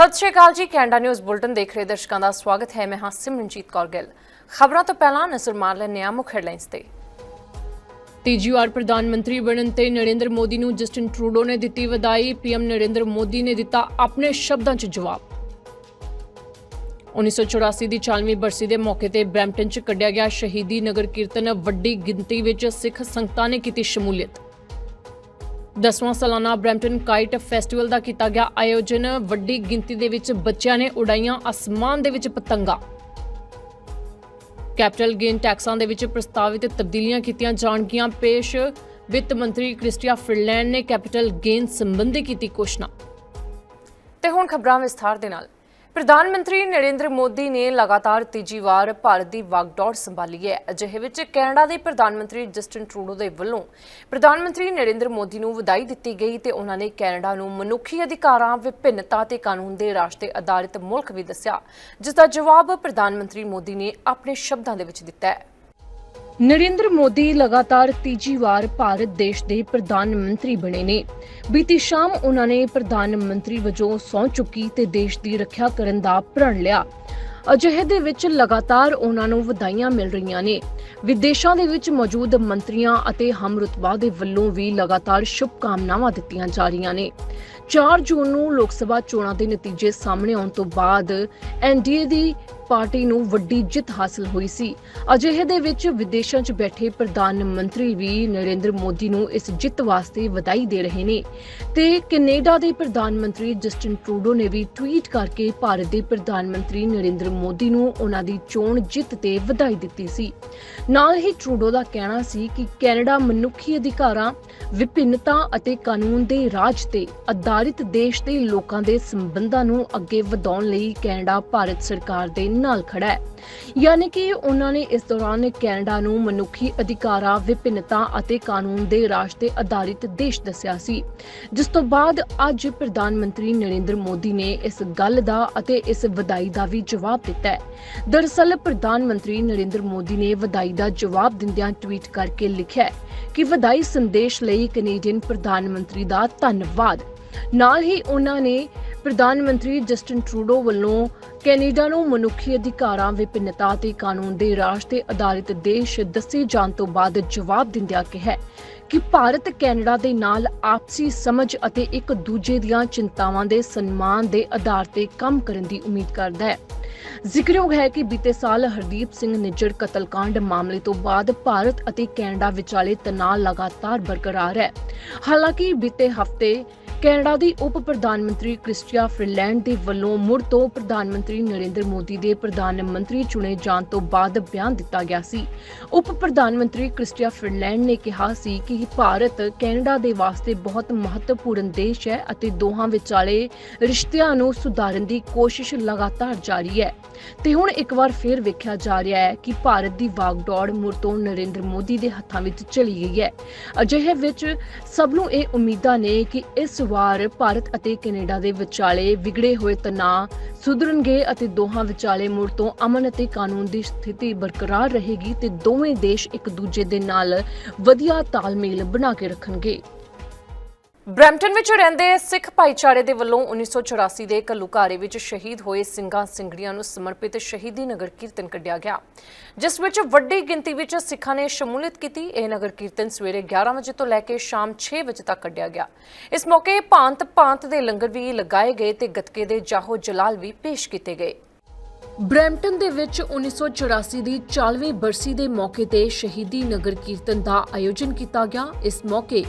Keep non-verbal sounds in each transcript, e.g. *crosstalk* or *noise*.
ਸਤਿ ਸ਼੍ਰੀ ਅਕਾਲ ਜੀ, Canada news bulletin ਦੇਖ ਰਹੇ ਦਰਸ਼ਕਾਂ ਦਾ ਸਵਾਗਤ ਹੈ। ਮੈਂ ਹਾਂ ਸਿਮਰਨਜੀਤ ਕੌਰ ਗਿੱਲ। ਖਬਰਾਂ ਤੋਂ ਪਹਿਲਾਂ ਨਜ਼ਰ ਮਾਰ ਲੈਂਦੇ ਹਾਂ ਮੁੱਖ ਹੈਡਲਾਈਨਸ ਤੇ। ਤੀਜੀ ਵਾਰ ਪ੍ਰਧਾਨ ਮੰਤਰੀ ਬਣਨ ਤੇ ਨਰਿੰਦਰ ਮੋਦੀ ਨੂੰ ਜਸਟਿਨ ਟਰੂਡੋ ਨੇ ਦਿੱਤੀ ਵਧਾਈ। ਪੀਐਮ ਨਰਿੰਦਰ ਮੋਦੀ ਨੇ ਦਿੱਤਾ ਆਪਣੇ ਸ਼ਬਦਾਂ 'ਚ ਜਵਾਬ। 1984 ਦੀ 40ਵੀਂ ਬਰਸੀ ਦੇ ਮੌਕੇ ਤੇ ਬਰੈਂਪਟਨ 'ਚ ਕੱਢਿਆ ਗਿਆ ਸ਼ਹੀਦੀ ਨਗਰ ਕੀਰਤਨ ਵੱਡੀ ਗਿਣਤੀ ਵਿੱਚ ਸਿੱਖ ਸੰਗਤਾਂ ਨੇ ਕੀਤੀ ਸ਼ਮੂਲੀਅਤ। ਦਸਵਾਂ ਸਾਲਾਨਾ ਬਰੈਂਪਟਨ ਕਾਈਟ ਫੈਸਟੀਵਲ ਦਾ ਕੀਤਾ ਗਿਆ ਆਯੋਜਨ। ਵੱਡੀ ਗਿਣਤੀ ਦੇ ਵਿੱਚ ਬੱਚਿਆਂ ਨੇ ਉਡਾਈਆਂ ਅਸਮਾਨ ਦੇ ਵਿੱਚ ਪਤੰਗਾ। ਕੈਪੀਟਲ ਗੇਨ ਟੈਕਸਾਂ ਦੇ ਵਿੱਚ ਪ੍ਰਸਤਾਵਿਤ ਤਬਦੀਲੀਆਂ ਕੀਤੀਆਂ ਜਾਣਗੀਆਂ। ਪੇਸ਼ ਵਿੱਤ ਮੰਤਰੀ ਕ੍ਰਿਸਟੀਆ ਫਿਰਲੈਂਡ ਨੇ ਕੈਪੀਟਲ ਗੇਨ ਸੰਬੰਧੀ ਕੀਤੀ ਘੋਸ਼ਣਾ। ਤੇ ਹੁਣ ਖਬਰਾਂ ਵਿਸਥਾਰ ਦੇ ਨਾਲ। ਪ੍ਰਧਾਨ ਮੰਤਰੀ ਨਰਿੰਦਰ ਮੋਦੀ ਨੇ ਲਗਾਤਾਰ ਤੀਜੀ ਵਾਰ ਭਾਰਤ ਦੀ ਵਾਗਡੋਰ ਸੰਭਾਲੀ ਹੈ। ਅਜਿਹੇ ਵਿੱਚ ਕੈਨੇਡਾ ਦੇ ਪ੍ਰਧਾਨ ਮੰਤਰੀ ਜਸਟਿਨ ਟਰੂਡੋ ਦੇ ਵੱਲੋਂ ਪ੍ਰਧਾਨ ਮੰਤਰੀ ਨਰਿੰਦਰ ਮੋਦੀ ਨੂੰ ਵਧਾਈ ਦਿੱਤੀ ਗਈ ਤੇ ਉਹਨਾਂ ਨੇ ਕੈਨੇਡਾ ਨੂੰ ਮਨੁੱਖੀ ਅਧਿਕਾਰਾਂ, ਵਿਭਿੰਨਤਾ ਤੇ ਕਾਨੂੰਨ ਦੇ ਰਾਜ ਤੇ ਆਧਾਰਿਤ ਮੁਲਕ ਵੀ ਦੱਸਿਆ ਜਿਸ ਦਾ ਜਵਾਬ ਪ੍ਰਧਾਨ ਮੰਤਰੀ ਮੋਦੀ ਨੇ ਆਪਣੇ ਸ਼ਬਦਾਂ ਦੇ ਵਿੱਚ ਦਿੱਤਾ ਹੈ। ਨਰਿੰਦਰ ਮੋਦੀ ਲਗਾਤਾਰ ਤੀਜੀ ਵਾਰ ਭਾਰਤ ਦੇਸ਼ ਦੇ ਪ੍ਰਧਾਨ ਮੰਤਰੀ ਬਣੇ ਨੇ। ਬੀਤੀ ਸ਼ਾਮ ਉਹਨਾਂ ਨੇ ਪ੍ਰਧਾਨ ਮੰਤਰੀ ਵਜੋਂ ਸਹੁੰ ਚੁੱਕੀ ਤੇ ਦੇਸ਼ ਦੀ ਰੱਖਿਆ ਕਰਨ ਦਾ ਪ੍ਰਣ ਲਿਆ। ਅਜਿਹੇ ਦੇ ਵਿੱਚ ਲਗਾਤਾਰ ਉਹਨਾਂ ਨੂੰ ਵਧਾਈਆਂ ਮਿਲ ਰਹੀਆਂ ਨੇ। ਵਿਦੇਸ਼ਾਂ ਦੇ ਵਿੱਚ ਮੌਜੂਦ ਮੰਤਰੀਆਂ ਅਤੇ ਹਮਰੁਤਬਾ ਦੇ ਵੱਲੋਂ ਵੀ ਲਗਾਤਾਰ ਸ਼ੁਭ ਕਾਮਨਾਵਾਂ ਦਿੱਤੀਆਂ ਜਾ ਰਹੀਆਂ ਨੇ। 4 ਜੂਨ ਨੂੰ ਲੋਕ ਸਭਾ ਚੋਣਾਂ ਦੇ ਨਤੀਜੇ ਸਾਹਮਣੇ ਆਉਣ ਤੋਂ ਬਾਅਦ ਐਨਡੀਏ ਦੀ ਪਾਰਟੀ ਨੂੰ ਵੱਡੀ ਜਿੱਤ ਹਾਸਲ ਹੋਈ ਸੀ। ਅਜਿਹੇ ਦੇ ਵਿੱਚ ਵਿਦੇਸ਼ਾਂ 'ਚ ਬੈਠੇ ਪ੍ਰਧਾਨ ਮੰਤਰੀ ਵੀ ਨਰਿੰਦਰ ਮੋਦੀ ਨੂੰ ਇਸ ਜਿੱਤ ਵਾਸਤੇ ਵਧਾਈ ਦੇ ਰਹੇ ਨੇ ਤੇ ਕੈਨੇਡਾ ਦੇ ਪ੍ਰਧਾਨ ਮੰਤਰੀ ਜਸਟਿਨ ਟਰੂਡੋ ਨੇ ਵੀ ਟਵੀਟ ਕਰਕੇ ਭਾਰਤ ਦੇ ਪ੍ਰਧਾਨ ਮੰਤਰੀ ਨਰਿੰਦਰ ਮੋਦੀ ਨੂੰ ਉਹਨਾਂ ਦੀ ਚੋਣ ਜਿੱਤ ਤੇ ਵਧਾਈ ਦਿੱਤੀ ਸੀ। ਨਾਲ ਹੀ ਟਰੂਡੋ ਦਾ ਕਹਿਣਾ ਸੀ ਕਿ ਕੈਨੇਡਾ ਮਨੁੱਖੀ ਅਧਿਕਾਰਾਂ, ਵਿਭਿੰਨਤਾ ਅਤੇ ਕਾਨੂੰਨ ਦੇ ਰਾਜ ਤੇ ਆਧਾਰਿਤ ਦੇਸ਼ ਦੇ ਲੋਕਾਂ ਦੇ ਸੰਬੰਧਾਂ ਨੂੰ ਅੱਗੇ ਵਧਾਉਣ ਲਈ ਕੈਨੇਡਾ, ਭਾਰਤ ਸਰਕਾਰ ਦੇ ਨਾਲ ਖੜਾ ਹੈ। ਯਾਨੀ ਕਿ ਉਹਨਾਂ ਨੇ ਇਸ ਦੌਰਾਨ ਕੈਨੇਡਾ ਨੂੰ ਮਨੁੱਖੀ ਅਧਿਕਾਰਾਂ, ਵਿਭਿੰਨਤਾ ਅਤੇ ਕਾਨੂੰਨ ਦੇ ਰਾਜ ਤੇ ਆਧਾਰਿਤ ਦੇਸ਼ ਦੱਸਿਆ ਸੀ। ਜਿਸ ਤੋਂ ਬਾਅਦ ਅੱਜ ਪ੍ਰਧਾਨ ਮੰਤਰੀ ਨਰਿੰਦਰ ਮੋਦੀ ਨੇ ਇਸ ਗੱਲ ਦਾ ਅਤੇ ਇਸ ਵਧਾਈ ਦਾ ਵੀ ਜਵਾਬ ਦਿੱਤਾ ਹੈ। ਦਰਅਸਲ ਪ੍ਰਧਾਨ ਮੰਤਰੀ ਨਰਿੰਦਰ ਮੋਦੀ ਨੇ ਵਧਾਈ ਦਾ ਜਵਾਬ ਦਿੰਦਿਆਂ ਟਵੀਟ ਕਰਕੇ ਲਿਖਿਆ ਕਿ ਵਧਾਈ ਸੰਦੇਸ਼ ਲਈ ਕੈਨੇਡੀਅਨ ਪ੍ਰਧਾਨ ਮੰਤਰੀ ਦਾ ਧੰਨਵਾਦ। ਨਾਲ ਹੀ ਉਹਨਾਂ ਨੇ ਪ੍ਰਧਾਨ ਮੰਤਰੀ ਜਸਟਿਨ ਟਰੂਡੋ ਵੱਲੋਂ ਕੈਨੇਡਾ ਨੂੰ ਮਨੁੱਖੀ ਅਧਿਕਾਰਾਂ ਵਿਭਿੰਨਤਾ ਤੇ ਕਾਨੂੰਨ ਦੇ ਰਾਜ ਤੇ ਆਧਾਰਿਤ ਦੇਸ਼ ਦੱਸੇ ਜਾਣ ਤੋਂ ਬਾਅਦ ਜਵਾਬ ਦਿੰਦਿਆਂ ਕਿਹਾ ਕਿ ਭਾਰਤ ਕੈਨੇਡਾ ਦੇ ਨਾਲ ਆਪਸੀ ਸਮਝ ਅਤੇ ਇੱਕ ਦੂਜੇ ਦੀਆਂ ਚਿੰਤਾਵਾਂ ਦੇ ਸਨਮਾਨ ਦੇ ਆਧਾਰ ਤੇ ਕੰਮ ਕਰਨ ਦੀ ਉਮੀਦ ਕਰਦਾ ਹੈ। ਜ਼ਿਕਰਯੋਗ ਹੈ ਕਿ ਬੀਤੇ ਸਾਲ ਹਰਦੀਪ ਸਿੰਘ ਨਿੱਜਰ ਕਤਲकांड ਮਾਮਲੇ ਤੋਂ ਬਾਅਦ ਭਾਰਤ ਅਤੇ ਕੈਨੇਡਾ ਵਿਚਾਲੇ ਤਣਾਅ ਲਗਾਤਾਰ ਬਰਕਰਾਰ ਹੈ। ਹਾਲਾਂਕਿ ਬੀਤੇ ਹਫ਼ਤੇ ਕੈਨੇਡਾ ਦੀ ਉਪ ਪ੍ਰਧਾਨ ਮੰਤਰੀ ਕ੍ਰਿਸਟੀਆ ਫਿਨਲੈਂਡ ਦੇ ਵੱਲੋਂ ਮੁੜ ਤੋਂ ਪ੍ਰਧਾਨ ਮੰਤਰੀ ਨਰਿੰਦਰ ਮੋਦੀ ਦੇ ਪ੍ਰਧਾਨ ਮੰਤਰੀ ਚੁਣੇ ਜਾਣ ਤੋਂ ਬਾਅਦ ਬਿਆਨ ਦਿੱਤਾ ਗਿਆ ਸੀ। ਉਪ ਪ੍ਰਧਾਨ ਮੰਤਰੀ ਕ੍ਰਿਸਟੀਆ ਫਿਨਲੈਂਡ ਨੇ ਕਿਹਾ ਸੀ ਕਿ ਭਾਰਤ ਕੈਨੇਡਾ ਦੇ ਵਾਸਤੇ ਬਹੁਤ ਮਹੱਤਵਪੂਰਨ ਦੇਸ਼ ਹੈ ਅਤੇ ਦੋਹਾਂ ਵਿਚਾਲੇ ਰਿਸ਼ਤਿਆਂ ਨੂੰ ਸੁਧਾਰਨ ਦੀ ਕੋਸ਼ਿਸ਼ ਲਗਾਤਾਰ ਜਾਰੀ ਹੈ। ਤੇ ਹੁਣ ਇੱਕ ਵਾਰ ਫਿਰ ਵੇਖਿਆ ਜਾ ਰਿਹਾ ਹੈ ਕਿ ਭਾਰਤ ਦੀ ਵਾਗਡੌੜ ਮੁੜ ਤੋਂ ਨਰਿੰਦਰ ਮੋਦੀ ਦੇ ਹੱਥਾਂ ਵਿੱਚ ਚਲੀ ਗਈ ਹੈ। ਅਜਿਹੇ ਵਿੱਚ ਸਭ ਨੂੰ ਇਹ ਉਮੀਦਾਂ ਨੇ ਕਿ ਇਸ ਵਾਰ ਭਾਰਤ ਅਤੇ ਕੈਨੇਡਾ ਦੇ ਵਿਚਾਲੇ ਵਿਗੜੇ ਹੋਏ ਤਣਾਅ ਸੁਧਰਨਗੇ ਅਤੇ ਦੋਹਾਂ ਵਿਚਾਲੇ ਮੁੜ ਤੋਂ ਅਮਨ ਅਤੇ ਕਾਨੂੰਨ ਦੀ ਸਥਿਤੀ ਬਰਕਰਾਰ ਰਹੇਗੀ ਤੇ ਦੋਵੇਂ ਦੇਸ਼ ਇੱਕ ਦੂਜੇ ਦੇ ਨਾਲ ਵਧੀਆ ਤਾਲਮੇਲ ਬਣਾ ਕੇ ਰੱਖਣਗੇ। ਬ੍ਰੈਂਪਟਨ ਵਿੱਚ ਰਹਿੰਦੇ ਸਿੱਖ ਭਾਈਚਾਰੇ ਦੇ ਵੱਲੋਂ 1984 ਦੇ ਘੱਲੂਘਾਰੇ ਵਿੱਚ ਸ਼ਹੀਦ ਹੋਏ ਸਿੰਘਾਂ ਸਿੰਘੜੀਆਂ ਨੂੰ ਸਮਰਪਿਤ ਸ਼ਹੀਦੀ ਨਗਰ ਕੀਰਤਨ ਕੱਢਿਆ ਗਿਆ। ਜਿਸ ਵਿੱਚ ਵੱਡੀ ਗਿਣਤੀ ਵਿੱਚ ਸਿੱਖਾਂ ਨੇ ਸ਼ਮੂਲੀਅਤ ਕੀਤੀ। ਇਹ ਨਗਰ ਕੀਰਤਨ ਸਵੇਰੇ 11 ਵਜੇ ਤੋਂ ਲੈ ਕੇ ਸ਼ਾਮ 6 ਵਜੇ ਤੱਕ ਕੱਢਿਆ ਗਿਆ। ਇਸ ਮੌਕੇ ਭਾਂਤ ਭਾਂਤ ਦੇ ਲੰਗਰ ਵੀ ਲਗਾਏ ਗਏ ਤੇ ਗੱਤਕੇ ਦੇ ਜਾਹੋ ਜਲਾਲ ਵੀ ਪੇਸ਼ ਕੀਤੇ ਗਏ। ਬ੍ਰੈਂਪਟਨ ਦੇ ਵਿੱਚ 1984 ਦੀ 40ਵੀਂ ਬਰਸੀ ਦੇ ਮੌਕੇ ਤੇ ਸ਼ਹੀਦੀ ਨਗਰ ਕੀਰਤਨ ਦਾ ਆਯੋਜਨ ਕੀਤਾ ਗਿਆ। ਇਸ ਮੌਕੇ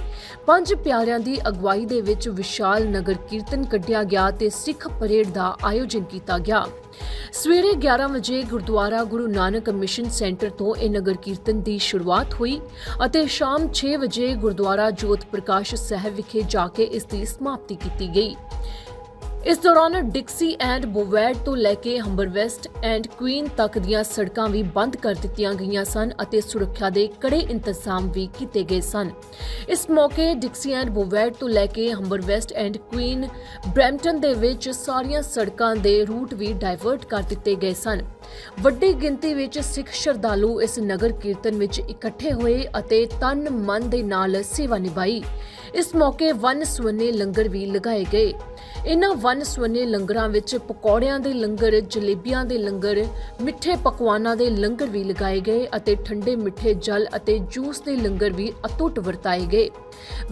ਪੰਜ ਪਿਆਰਿਆਂ ਦੀ ਅਗਵਾਈ ਦੇ ਵਿੱਚ ਵਿਸ਼ਾਲ ਨਗਰ ਕੀਰਤਨ ਕੱਢਿਆ ਗਿਆ ਤੇ ਸਿੱਖ ਪਰੇਡ ਦਾ ਆਯੋਜਨ ਕੀਤਾ ਗਿਆ। ਸਵੇਰੇ 11 ਵਜੇ ਗੁਰਦੁਆਰਾ ਗੁਰੂ ਨਾਨਕ ਮਿਸ਼ਨ ਸੈਂਟਰ ਤੋਂ ਇਹ ਨਗਰ ਕੀਰਤਨ ਦੀ ਸ਼ੁਰੂਆਤ ਹੋਈ ਅਤੇ ਸ਼ਾਮ 6 ਵਜੇ ਗੁਰਦੁਆਰਾ ਜੋਤ ਪ੍ਰਕਾਸ਼ ਸਾਹਿਬ ਵਿਖੇ ਜਾ ਕੇ ਇਸ ਦੀ ਸਮਾਪਤੀ ਕੀਤੀ ਗਈ। ਇਸ ਦੌਰਾਨ ਡਿਕਸੀ ਐਂਡ ਬੋਵੈਡ ਤੋਂ ਲੈ ਕੇ ਹੰਬਰ ਵੈਸਟ ਐਂਡ ਕੁਈਨ ਤੱਕ ਦੀਆਂ ਸੜਕਾਂ ਵੀ ਬੰਦ ਕਰ ਦਿੱਤੀਆਂ ਗਈਆਂ ਸਨ ਅਤੇ ਸੁਰੱਖਿਆ ਦੇ ਕੜੇ ਇੰਤਜ਼ਾਮ ਵੀ ਕੀਤੇ ਗਏ ਸਨ। ਇਸ ਮੌਕੇ ਡਿਕਸੀ ਐਂਡ ਬੋਵੈਡ ਤੋਂ ਲੈ ਕੇ Humber West and Queen Brampton ਦੇ ਵਿੱਚ ਸਾਰੀਆਂ ਸੜਕਾਂ ਦੇ ਰੂਟ ਵੀ ਡਾਇਵਰਟ ਕਰ ਦਿੱਤੇ ਗਏ ਸਨ। ਵੱਡੀ ਗਿਣਤੀ ਵਿੱਚ ਸਿੱਖ ਸ਼ਰਧਾਲੂ ਇਸ ਨਗਰ ਕੀਰਤਨ ਵਿੱਚ ਇਕੱਠੇ ਹੋਏ ਅਤੇ ਤਨ ਮਨ ਦੇ ਨਾਲ ਸੇਵਾ ਨਿਭਾਈ। ਇਸ ਮੌਕੇ ਵਨ ਸੁਵੰਨੇ ਲੰਗਰ ਵੀ ਲਗਾਏ ਗਏ। ਇਨ੍ਹਾਂ ਵਨ ਸੁਵੰਨੇ ਲੰਗਰਾਂ ਵਿੱਚ ਪਕੌੜਿਆਂ ਦੇ ਲੰਗਰ, ਜਲੇਬੀਆਂ ਦੇ ਲੰਗਰ, ਮਿੱਠੇ ਪਕਵਾਨਾਂ ਦੇ ਲੰਗਰ ਵੀ ਲਗਾਏ ਗਏ ਅਤੇ ਠੰਡੇ ਮਿੱਠੇ ਜਲ ਅਤੇ ਜੂਸ ਦੇ ਲੰਗਰ ਵੀ ਅਤੁੱਟ ਵਰਤਾਏ ਗਏ।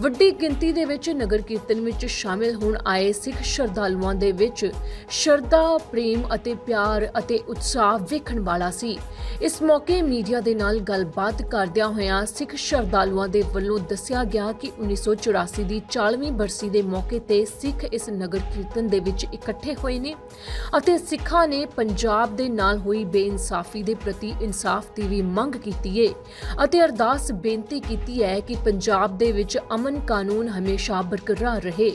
ਵੱਡੀ ਗਿਣਤੀ ਦੇ ਵਿੱਚ ਨਗਰ ਕੀਰਤਨ ਵਿੱਚ ਸ਼ਾਮਿਲ ਹੋਣ ਆਏ ਸਿੱਖ ਸ਼ਰਧਾਲੂਆਂ ਦੇ ਵਿੱਚ ਸ਼ਰਧਾ, ਪ੍ਰੇਮ ਅਤੇ ਪਿਆਰ ਅਤੇ ਉਤਸ਼ਾਹ ਵੇਖਣ ਵਾਲਾ ਸੀ। ਇਸ ਮੌਕੇ ਮੀਡੀਆ ਦੇ ਨਾਲ ਗੱਲਬਾਤ ਕਰਦਿਆਂ ਹੋਇਆਂ ਸਿੱਖ ਸ਼ਰਧਾਲੂਆਂ ਦੇ ਵੱਲੋਂ ਦੱਸਿਆ ਗਿਆ ਕਿ 1984 ਦੀ 40ਵੀਂ ਬਰਸੀ ਦੇ ਮੌਕੇ ਤੇ ਸਿੱਖ ਇਸ ਨਗਰ ਕੀਰਤਨ ਦੇ ਵਿੱਚ ਇਕੱਠੇ ਹੋਏ ਨੇ ਅਤੇ ਸਿੱਖਾਂ ਨੇ ਪੰਜਾਬ ਦੇ ਨਾਲ ਹੋਈ ਬੇਇਨਸਾਫੀ ਦੇ ਪ੍ਰਤੀ ਇਨਸਾਫ ਦੀ ਵੀ ਮੰਗ ਕੀਤੀ ਹੈ ਅਤੇ ਅਰਦਾਸ ਬੇਨਤੀ ਕੀਤੀ ਹੈ ਕਿ ਪੰਜਾਬ ਦੇ ਵਿੱਚ ਅਮਨ ਕਾਨੂੰਨ ਹਮੇਸ਼ਾ ਬਰਕਰਾਰ ਰਹੇ।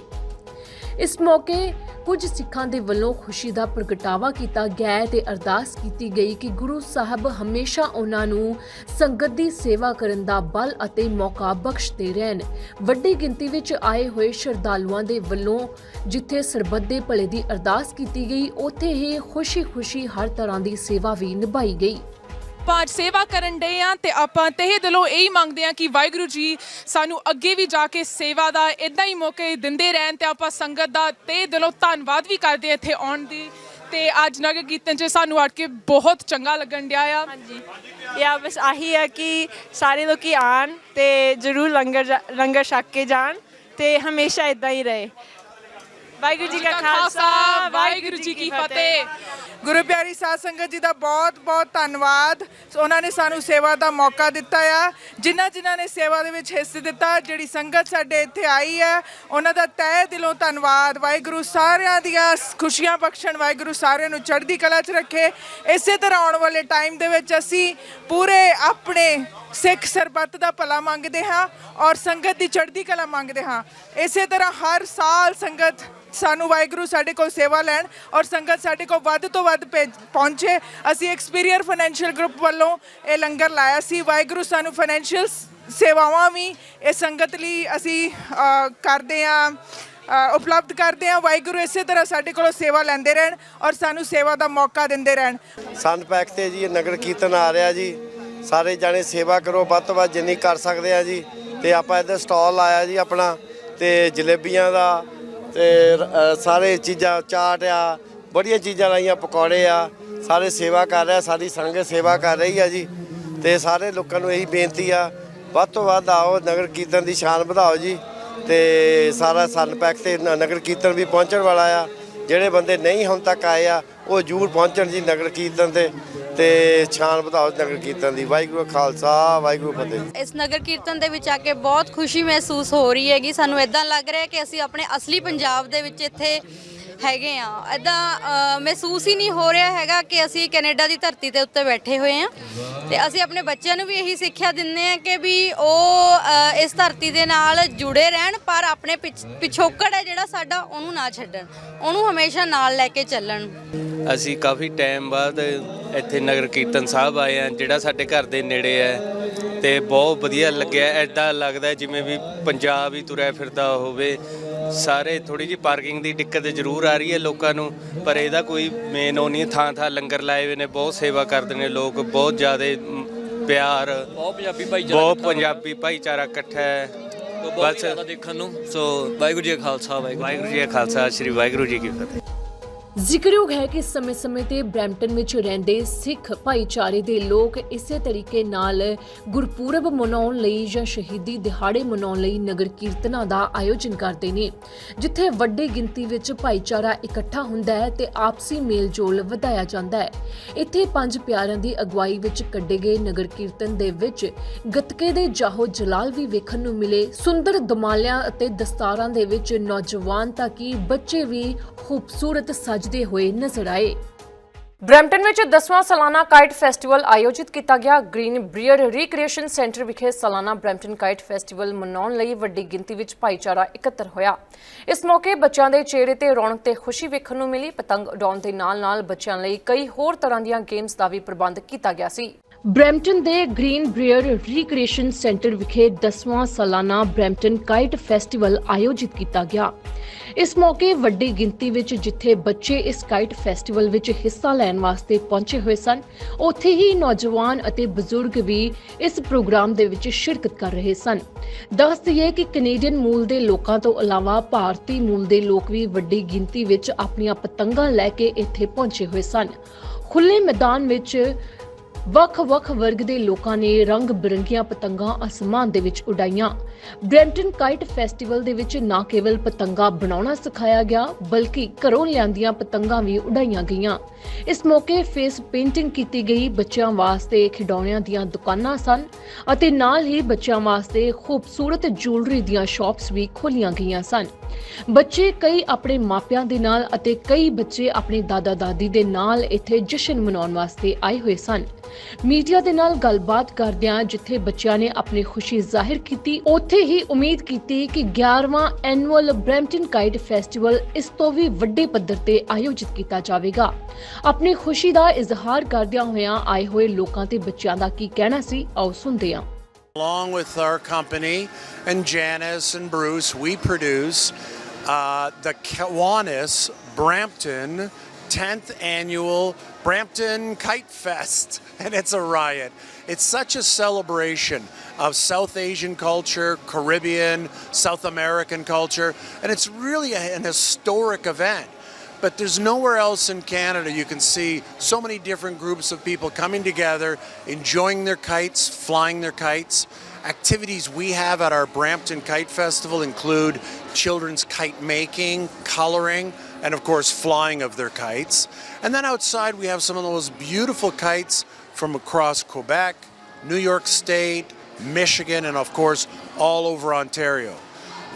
ਇਸ ਮੌਕੇ ਕੁਝ ਸਿੱਖਾਂ ਦੇ ਵੱਲੋਂ ਖੁਸ਼ੀ ਦਾ ਪ੍ਰਗਟਾਵਾ ਕੀਤਾ ਗਿਆ ਹੈ ਤੇ ਅਰਦਾਸ ਕੀਤੀ ਗਈ ਕਿ ਗੁਰੂ ਸਾਹਿਬ ਹਮੇਸ਼ਾ ਉਹਨਾਂ ਨੂੰ ਸੰਗਤ ਦੀ ਸੇਵਾ ਕਰਨ ਦਾ ਬਲ ਅਤੇ ਮੌਕਾ ਬਖਸ਼ਦੇ ਰਹਿਣ। ਵੱਡੀ ਗਿਣਤੀ ਵਿੱਚ ਆਏ ਹੋਏ ਸ਼ਰਧਾਲੂਆਂ ਦੇ ਵੱਲੋਂ ਜਿੱਥੇ ਸਰਬੱਤ ਦੇ ਭਲੇ ਦੀ ਅਰਦਾਸ ਕੀਤੀ ਗਈ, ਉੱਥੇ ਹੀ ਖੁਸ਼ੀ-ਖੁਸ਼ੀ ਹਰ ਤਰ੍ਹਾਂ ਦੀ ਸੇਵਾ ਵੀ ਨਿਭਾਈ ਗਈ। ਆਪਾਂ ਅੱਜ ਸੇਵਾ ਕਰਨ ਡਏ ਆ ਤੇ ਆਪਾਂ ਤਹਿ ਦਿਲੋਂ ਇਹੀ ਮੰਗਦੇ ਆ ਕਿ ਵਾਹਿਗੁਰੂ ਜੀ ਸਾਨੂੰ ਅੱਗੇ ਵੀ ਜਾ ਕੇ ਸੇਵਾ ਦਾ ਇਦਾਂ ਹੀ ਮੌਕੇ ਦਿੰਦੇ ਰਹਿਣ ਤੇ ਆਪਾਂ ਸੰਗਤ ਦਾ ਤਹਿ ਦਿਲੋਂ ਧੰਨਵਾਦ ਵੀ ਕਰਦੇ ਆ ਇੱਥੇ ਆਉਣ ਦੀ ਤੇ ਅੱਜ ਨਗਰ ਕੀਰਤਨ 'ਚ ਸਾਨੂੰ ਅੜ ਕੇ ਬਹੁਤ ਚੰਗਾ ਲੱਗਣ ਡਿਆ ਆ। ਹਾਂਜੀ। ਯਾ ਬਸ ਆਹੀ ਹੈ ਕਿ ਸਾਰੇ ਲੋਕੀ ਆਣ ਤੇ ਜਰੂਰ ਲੰਗਰ ਜਾ- ਲੰਗਰ ਛਕ ਕੇ ਜਾਣ ਤੇ ਹਮੇਸ਼ਾ ਇਦਾਂ ਹੀ ਰਹੇ। ਵਾਹਿਗੁਰੂ ਜੀ ਕਾ ਖਾਲਸਾ ਵਾਹਿਗੁਰੂ ਜੀ ਕੀ ਫਤਿਹ। ਗੁਰੂ ਪਿਆਰੀ ਸਾਧ ਸੰਗਤ ਜੀ ਦਾ ਬਹੁਤ ਬਹੁਤ ਧੰਨਵਾਦ। ਉਹਨਾਂ ਨੇ ਸਾਨੂੰ ਸੇਵਾ ਦਾ ਮੌਕਾ ਦਿੱਤਾ ਆ। ਜਿਨ੍ਹਾਂ ਜਿਨ੍ਹਾਂ ਨੇ ਸੇਵਾ ਦੇ ਵਿੱਚ ਹਿੱਸਾ ਦਿੱਤਾ ਜਿਹੜੀ ਸੰਗਤ ਸਾਡੇ ਇੱਥੇ ਆਈ ਹੈ ਉਹਨਾਂ ਦਾ ਤਹਿ ਦਿਲੋਂ ਧੰਨਵਾਦ। ਵਾਹਿਗੁਰੂ ਸਾਰਿਆਂ ਦੀਆਂ ਖੁਸ਼ੀਆਂ ਬਖਸ਼ਣ ਵਾਹਿਗੁਰੂ ਸਾਰਿਆਂ ਨੂੰ ਚੜ੍ਹਦੀ ਕਲਾ 'ਚ ਰੱਖੇ। ਇਸੇ ਤਰ੍ਹਾਂ ਆਉਣ ਵਾਲੇ ਟਾਈਮ ਦੇ ਵਿੱਚ ਅਸੀਂ ਪੂਰੇ ਆਪਣੇ ਸਿੱਖ ਸਰਬੱਤ ਦਾ ਭਲਾ ਮੰਗਦੇ ਹਾਂ ਔਰ ਸੰਗਤ ਦੀ ਚੜ੍ਹਦੀ ਕਲਾ ਮੰਗਦੇ ਹਾਂ। ਇਸੇ ਤਰ੍ਹਾਂ ਹਰ ਸਾਲ ਸੰਗਤ ਸਾਨੂੰ ਵਾਹਿਗੁਰੂ ਸਾਡੇ ਕੋਲ ਸੇਵਾ ਲੈਣ ਔਰ ਸੰਗਤ ਸਾਡੇ ਕੋਲ ਵੱਧ ਤੋਂ ਵੱਧ ਭੇਜ- ਪਹੁੰਚੇ। ਅਸੀਂ ਐਕਸਪੀਰੀਅਰ ਫਾਈਨੈਂਸ਼ੀਅਲ ਗਰੁੱਪ ਵੱਲੋਂ ਇਹ ਲੰਗਰ ਲਾਇਆ ਸੀ। ਵਾਹਿਗੁਰੂ ਸਾਨੂੰ ਫਾਈਨੈਂਸ਼ੀਅਲ ਸੇਵਾਵਾਂ ਵੀ ਇਹ ਸੰਗਤ ਲਈ ਅਸੀਂ ਅ, ਕਰਦੇ ਆ ਉਪਲਬਧ ਕਰਦੇ ਆ ਵਾਹਿਗੁਰੂ ਇਸੇ ਤਰ੍ਹਾਂ ਸਾਡੇ ਕੋਲੋਂ ਸੇਵਾ ਲੈਂਦੇ ਰਹਿਣ ਔਰ ਸਾਨੂੰ ਸੇਵਾ ਦਾ ਮੌਕਾ ਦਿੰਦੇ ਰਹਿਣ। ਸੰਤ ਪੈਕ ਤੇ ਜੀ ਇਹ ਨਗਰ ਕੀਰਤਨ ਆ ਰਿਹਾ ਜੀ। ਸਾਰੇ ਜਾਣੇ ਸੇਵਾ ਕਰੋ ਵੱਧ ਤੋਂ ਵੱਧ ਜਿੰਨੀ ਕਰ ਸਕਦੇ ਆ ਜੀ। ਤੇ ਆਪਾਂ ਇੱਧਰ ਸਟਾਲ ਲਾਇਆ ਜੀ ਆਪਣਾ। ਤੇ ਜਲੇਬੀਆਂ ਦਾ ਤੇ ਅ, ਸਾਰੇ ਚੀਜ਼ਾਂ ਚਾਟ ਆ ਬੜੀਆਂ ਚੀਜ਼ਾਂ ਲਾਈਆਂ ਪਕੌੜੇ ਆ ਸਾਰੇ ਸੇਵਾ ਕਰ ਰਿਹਾ ਸਾਰੀ ਸੰਗਤ ਸੇਵਾ ਕਰ ਰਹੀ ਆ ਜੀ। ਤੇ ਸਾਰੇ ਲੋਕਾਂ ਨੂੰ ਇਹੀ ਬੇਨਤੀ ਆ ਵੱਧ ਤੋਂ ਵੱਧ ਆਓ ਨਗਰ ਕੀਰਤਨ ਦੀ ਸ਼ਾਨ ਵਧਾਓ ਜੀ। ਤੇ ਸਾਰਾ ਸਨ ਪੈਕ ਤੇ ਨ- ਨਗਰ ਕੀਰਤਨ ਵੀ ਪਹੁੰਚਣ ਵਾਲਾ ਆ। ਜਿਹੜੇ ਬੰਦੇ ਨਹੀਂ ਹੁਣ ਤੱਕ ਆਏ ਆ ਉਹ ਜ਼ਰੂਰ ਪਹੁੰਚਣ ਜੀ ਨਗਰ ਕੀਰਤਨ ਤੇ। ਤੇ ਛਾਨ ਵਧਾਓ ਨਗਰ ਕੀਰਤਨ ਦੀ। ਵਾਹਿਗੁਰੂ ਖਾਲਸਾ, ਵਾਹਿਗੁਰੂ ਫਤਿਹ। ਇਸ ਨਗਰ ਕੀਰਤਨ ਦੇ ਵਿੱਚ ਆ ਕੇ ਬਹੁਤ ਖੁਸ਼ੀ ਮਹਿਸੂਸ ਹੋ ਰਹੀ ਹੈਗੀ। ਸਾਨੂੰ ਇਦਾਂ ਲੱਗ ਰਿਹਾ ਕਿ ਅਸੀਂ ਆਪਣੇ ਅਸਲੀ ਪੰਜਾਬ ਦੇ ਵਿੱਚ ਇੱਥੇ ਹੈਗੇ ਆ। ਇਦਾਂ ਮਹਿਸੂਸ ਹੀ ਨਹੀਂ ਹੋ ਰਿਹਾ ਹੈਗਾ ਕਿ ਅਸੀਂ ਕੈਨੇਡਾ ਦੀ ਧਰਤੀ ਦੇ ਉੱਤੇ ਬੈਠੇ ਹੋਏ ਆ। ਤੇ ਅਸੀਂ ਆਪਣੇ ਬੱਚਿਆਂ ਨੂੰ ਵੀ ਇਹੀ ਸਿੱਖਿਆ ਦਿੰਦੇ ਆ ਕਿ ਵੀ ਉਹ ਇਸ ਧਰਤੀ ਦੇ ਨਾਲ ਜੁੜੇ ਰਹਿਣ, ਪਰ ਆਪਣੇ ਪਿਛੋਕੜ ਹੈ ਜਿਹੜਾ ਸਾਡਾ, ਉਹਨੂੰ ਨਾ ਛੱਡਣ। ਉਹਨੂੰ ਹਮੇਸ਼ਾ ਨਾਲ ਲੈ ਕੇ ਚੱਲਣ। ਅਸੀਂ ਕਾਫੀ ਟਾਈਮ ਬਾਅਦ ਇੱਥੇ ਨਗਰ ਕੀਰਤਨ ਸਾਹਿਬ ਆਏ ਆ, ਜਿਹੜਾ ਸਾਡੇ ਘਰ ਦੇ ਨੇੜੇ ਹੈ। ਤੇ ਬਹੁਤ ਵਧੀਆ ਲੱਗਿਆ। ਐਦਾਂ ਲੱਗਦਾ ਜਿਵੇਂ ਵੀ ਪੰਜਾਬ ਹੀ ਤੁਰਿਆ ਫਿਰਦਾ ਹੋਵੇ। ਸਾਰੇ ਥੋੜੀ ਜਿਹੀ ਪਾਰਕਿੰਗ ਦੀ ਦਿੱਕਤ ਜ਼ਰੂਰ ਆ ਰਹੀ ਹੈ ਲੋਕਾਂ ਨੂੰ ਪਰ ਇਹਦਾ ਕੋਈ ਮੇਨ ਉਹ ਨਹੀਂ ਥਾਂ ਥਾਂ ਲੰਗਰ ਲਾਏ ਹੋਏ ਨੇ ਬਹੁਤ ਸੇਵਾ ਕਰਦੇ ਨੇ ਲੋਕ ਬਹੁਤ ਜ਼ਿਆਦਾ ਪਿਆਰ ਬਹੁਤ ਪੰਜਾਬੀ ਭਾਈਚਾਰਾ ਬਹੁਤ। ਪੰਜਾਬੀ ਭਾਈਚਾਰਾ ਇਕੱਠਾ ਹੈ। ਬਸ। ਦੇਖਣ ਨੂੰ। ਸੋ ਵਾਹਿਗੁਰੂ ਜੀ ਕਾ ਖਾਲਸਾ ਵਾਹਿਗੁਰੂ ਵਾਹਿਗੁਰੂ ਜੀ ਕਾ ਖਾਲਸਾ ਸ੍ਰੀ ਵਾਹਿਗੁਰੂ ਜੀ ਕੀ ਫਤਿਹ। ਜ਼ਿਕਰਯੋਗ ਹੈ ਕਿ ਸਮੇਂ-ਸਮੇਂ ਤੇ ਬ੍ਰੈਂਪਟਨ ਵਿੱਚ ਰਹਿੰਦੇ ਸਿੱਖ ਭਾਈਚਾਰੇ ਦੇ ਲੋਕ ਇਸੇ ਤਰੀਕੇ ਨਾਲ ਗੁਰਪੁਰਬ ਮਨਾਉਣ ਲਈ ਜਾਂ ਸ਼ਹੀਦੀ ਦਿਹਾੜੇ ਮਨਾਉਣ ਲਈ ਨਗਰ ਕੀਰਤਨਾਂ ਦਾ ਆਯੋਜਨ ਕਰਦੇ ਨੇ, ਜਿੱਥੇ ਵੱਡੀ ਗਿਣਤੀ ਵਿੱਚ ਭਾਈਚਾਰਾ ਇਕੱਠਾ ਹੁੰਦਾ ਹੈ ਤੇ ਆਪਸੀ ਮੇਲ-ਜੋਲ ਵਧਾਇਆ ਜਾਂਦਾ ਹੈ। ਇੱਥੇ ਪੰਜ ਪਿਆਰਿਆਂ ਦੀ ਅਗਵਾਈ ਵਿੱਚ ਕੱਢੇ ਗਏ ਨਗਰ ਕੀਰਤਨ ਦੇ ਵਿੱਚ ਗੱਤਕੇ ਦੇ ਜਾਹੋ ਜਲਾਲ ਵੀ ਵੇਖਣ ਨੂੰ ਮਿਲੇ। ਸੁੰਦਰ ਦਮਾਲਿਆਂ ਅਤੇ ਦਸਤਾਰਾਂ ਦੇ ਵਿੱਚ ਨੌਜਵਾਨ ਤਾਂ ਕਿ ਬੱਚੇ ਵੀ ਖੂਬਸੂਰਤ ਸਜਦੇ ਹੋਏ ਨਜ਼ਰ ਆਏ। ਬ੍ਰੈਂਪਟਨ ਵਿੱਚ 10ਵਾਂ ਸਾਲਾਨਾ ਕਾਈਟ ਫੈਸਟੀਵਲ ਆਯੋਜਿਤ ਕੀਤਾ ਗਿਆ। ਗ੍ਰੀਨ ਬਰੀਅਰ ਰੀਕ੍ਰੀਏਸ਼ਨ ਸੈਂਟਰ ਵਿਖੇ ਸਾਲਾਨਾ ਬ੍ਰੈਂਪਟਨ ਕਾਈਟ ਫੈਸਟੀਵਲ ਮਨਾਉਣ ਲਈ ਵੱਡੀ ਗਿਣਤੀ ਵਿੱਚ ਭਾਈਚਾਰਾ ਇਕੱਤਰ ਹੋਇਆ। ਇਸ ਮੌਕੇ ਬੱਚਿਆਂ ਦੇ ਚਿਹਰੇ ਤੇ ਰੌਣਕ ਤੇ ਖੁਸ਼ੀ ਵੇਖਣ ਨੂੰ ਮਿਲੀ। ਪਤੰਗ ਉਡਾਉਣ ਦੇ ਨਾਲ-ਨਾਲ ਬੱਚਿਆਂ ਲਈ ਕਈ ਹੋਰ ਤਰ੍ਹਾਂ ਦੀਆਂ ਗੇਮਸ ਦਾ ਵੀ ਪ੍ਰਬੰਧ ਕੀਤਾ ਗਿਆ ਸੀ। ਬਰੈਂਪਟਨ ਦੇ ਗ੍ਰੀਨ ਬ੍ਰੀਅਰ ਰੀਕ੍ਰੀਏਸ਼ਨ ਸੈਂਟਰ ਵਿਖੇ 10ਵਾਂ ਸਾਲਾਨਾ ਬਰੈਂਪਟਨ ਕਾਈਟ ਫੈਸਟੀਵਲ ਆਯੋਜਿਤ ਕੀਤਾ ਗਿਆ। ਇਸ ਮੌਕੇ ਵੱਡੀ ਗਿਣਤੀ ਵਿੱਚ ਜਿੱਥੇ ਬੱਚੇ ਇਸ ਕਾਈਟ ਫੈਸਟੀਵਲ ਵਿੱਚ ਹਿੱਸਾ ਲੈਣ ਵਾਸਤੇ ਪਹੁੰਚੇ ਹੋਏ ਸਨ, ਉੱਥੇ ਹੀ ਨੌਜਵਾਨ ਅਤੇ ਬਜ਼ੁਰਗ ਵੀ ਇਸ ਪ੍ਰੋਗਰਾਮ ਦੇ ਵਿੱਚ ਸ਼ਿਰਕਤ ਕਰ ਰਹੇ ਸਨ। ਦੱਸ ਦਈਏ ਕਿ ਕੈਨੇਡੀਅਨ ਮੂਲ ਦੇ ਲੋਕਾਂ ਤੋਂ ਇਲਾਵਾ ਭਾਰਤੀ ਮੂਲ ਦੇ ਲੋਕ ਵੀ ਵੱਡੀ ਗਿਣਤੀ ਵਿੱਚ ਆਪਣੀਆਂ ਪਤੰਗਾਂ ਲੈ ਕੇ ਇੱਥੇ ਪਹੁੰਚੇ ਹੋਏ ਸਨ। ਖੁੱਲੇ ਮੈਦਾਨ ਵਿੱਚ ਵੱਖ-ਵੱਖ ਵਰਗ ਦੇ ਲੋਕਾਂ ਨੇ ਰੰਗ ਬਿਰੰਗੀਆਂ ਪਤੰਗਾਂ ਅਸਮਾਨ ਦੇ ਵਿੱਚ ਉਡਾਈਆਂ। ਬ੍ਰੈਂਟਨ ਕਾਈਟ ਫੈਸਟੀਵਲ ਦੇ ਵਿੱਚ ਨਾ ਕੇਵਲ ਪਤੰਗਾਂ ਬਣਾਉਣਾ ਸਿਖਾਇਆ ਗਿਆ, ਬਲਕਿ ਘਰੋਂ ਲਿਆਂਦੀਆਂ ਪਤੰਗਾਂ ਵੀ ਉਡਾਈਆਂ ਗਈਆਂ। ਇਸ ਮੌਕੇ ਫੇਸ ਪੇਂਟਿੰਗ ਕੀਤੀ ਗਈ, ਬੱਚਿਆਂ ਵਾਸਤੇ ਖਿਡੌਣਿਆਂ ਦੀਆਂ ਦੁਕਾਨਾਂ ਸਨ ਅਤੇ ਨਾਲ ਹੀ ਬੱਚਿਆਂ ਵਾਸਤੇ ਖੂਬਸੂਰਤ ਜੁਐਲਰੀ ਦੀਆਂ ਸ਼ਾਪਸ ਵੀ ਖੋਲੀਆਂ ਗਈਆਂ ਸਨ। ਬੱਚੇ ਕਈ ਆਪਣੇ ਮਾਪਿਆਂ ਦੇ ਨਾਲ ਅਤੇ ਕਈ ਬੱਚੇ ਆਪਣੇ ਦਾਦਾ ਦਾਦੀ ਦੇ ਨਾਲ ਇੱਥੇ ਜਸ਼ਨ ਮਨਾਉਣ ਵਾਸਤੇ ਆਏ ਹੋਏ ਸਨ। ਮੀਡੀਆ ਦੇ ਨਾਲ ਗੱਲਬਾਤ ਕਰਦਿਆਂ ਜਿੱਥੇ ਬੱਚਿਆਂ ਨੇ ਆਪਣੀ ਖੁਸ਼ੀ ਜ਼ਾਹਿਰ ਕੀਤੀ ਉੱਥੇ ਹੀ ਉਮੀਦ ਕੀਤੀ ਕਿ 11ਵਾਂ ਐਨੂਅਲ ਬ੍ਰੈਂਪਟਨ ਕਾਈਟ ਫੈਸਟੀਵਲ ਇਸ ਤੋਂ ਵੀ ਵੱਡੇ ਪੱਧਰ ਤੇ ਆਯੋਜਿਤ ਕੀਤਾ ਜਾਵੇਗਾ। ਆਪਣੀ ਖੁਸ਼ੀ ਦਾ ਇਜ਼ਹਾਰ ਕਰਦਿਆਂ ਹੋਇਆਂ ਆਏ ਹੋਏ ਲੋਕਾਂ ਤੇ ਬੱਚਿਆਂ ਦਾ ਕੀ ਕਹਿਣਾ ਸੀ ਆਓ ਸੁਣਦੇ ਹਾਂ। Along with our company and Janice and Bruce, we produce uh, the Kiwanis Brampton 10th annual Brampton Kite Fest, *laughs* and it's a riot. It's such a celebration of South Asian culture, Caribbean, South American culture, and it's really an historic event. But there's nowhere else in Canada you can see so many different groups of people coming together, enjoying their kites, flying their kites. Activities we have at our Brampton Kite Festival include children's kite making, coloring, and of course, flying of their kites. And then outside, we have some of those beautiful kites from across Quebec, New York State, Michigan, and of course, all over Ontario.